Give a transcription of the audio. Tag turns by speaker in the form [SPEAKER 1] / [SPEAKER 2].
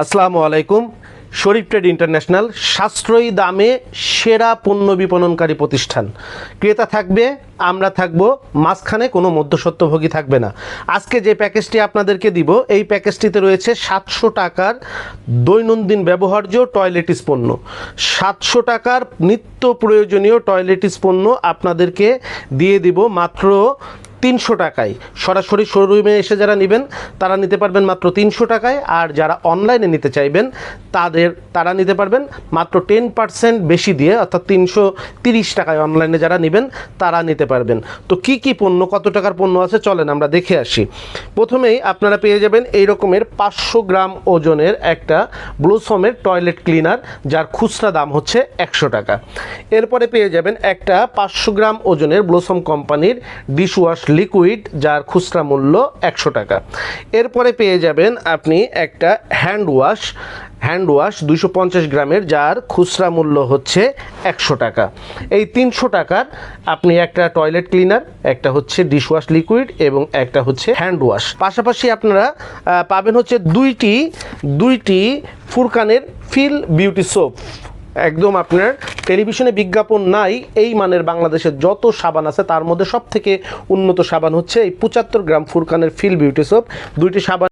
[SPEAKER 1] আসসালামু আলাইকুম। শরীফ trade international, সাশ্রয়ী দামে সেরা পণ্য বিপণনকারী প্রতিষ্ঠান। ক্রেতা থাকবে, আমরা থাকব, মাঝখানে কোনো মধ্যস্বত্বভোগী থাকবে না। আজকে যে প্যাকেজটি আপনাদেরকে দিব, এই প্যাকেজটিতে রয়েছে সাতশো টাকার দৈনন্দিন ব্যবহার্য টয়লেটিস পণ্য। সাতশো টাকার নিত্য প্রয়োজনীয় টয়লেটিস পণ্য আপনাদেরকে দিয়ে দিব মাত্র তিনশো টাকায়। সরাসরি শোরুমে এসে যারা নেবেন, তারা নিতে পারবেন মাত্র তিনশো টাকায়। আর যারা অনলাইনে নিতে চাইবেন, তাদের, তারা নিতে পারবেন মাত্র টেন পার্সেন্ট বেশি দিয়ে, অর্থাৎ তিনশো তিরিশ টাকায় অনলাইনে যারা নেবেন, তারা নিতে পারবেন। তো কি কি পণ্য, কত টাকার পণ্য আছে, চলেন আমরা দেখে আসি। প্রথমেই আপনারা পেয়ে যাবেন এই রকমের পাঁচশো গ্রাম ওজনের একটা ব্লুসমের টয়লেট ক্লিনার যার খুচরা দাম হচ্ছে একশো টাকা। এরপরে পেয়ে যাবেন একটা পাঁচশো গ্রাম ওজনের ব্লুসম কোম্পানির ডিশওয়াশ লিকুইড যার খুচরা মূল্য একশো টাকা। এরপরে পেয়ে যাবেন আপনি একটা হ্যান্ড ওয়াশ হ্যান্ড ওয়াশ দুশো পঞ্চাশ গ্রামের যার খুচরা মূল্য হচ্ছে একশো টাকা। এই তিনশো টাকার আপনি একটা টয়লেট ক্লিনার একটা হচ্ছে ডিশওয়াশ লিকুইড এবং একটা হচ্ছে হ্যান্ড ওয়াশ পাশাপাশি আপনারা পাবেন হচ্ছে দুইটি দুইটি ফুরকানের ফিল বিউটি সোপ একদম আপনার টেলিভিশনে বিজ্ঞাপন নাই, এই মানের বাংলাদেশের যত সাবান আছে তার মধ্যে সব থেকে উন্নত সাবান হচ্ছে এই পঁচাত্তর গ্রাম ফুরকানের ফিল বিউটি সোপ দুইটি সাবান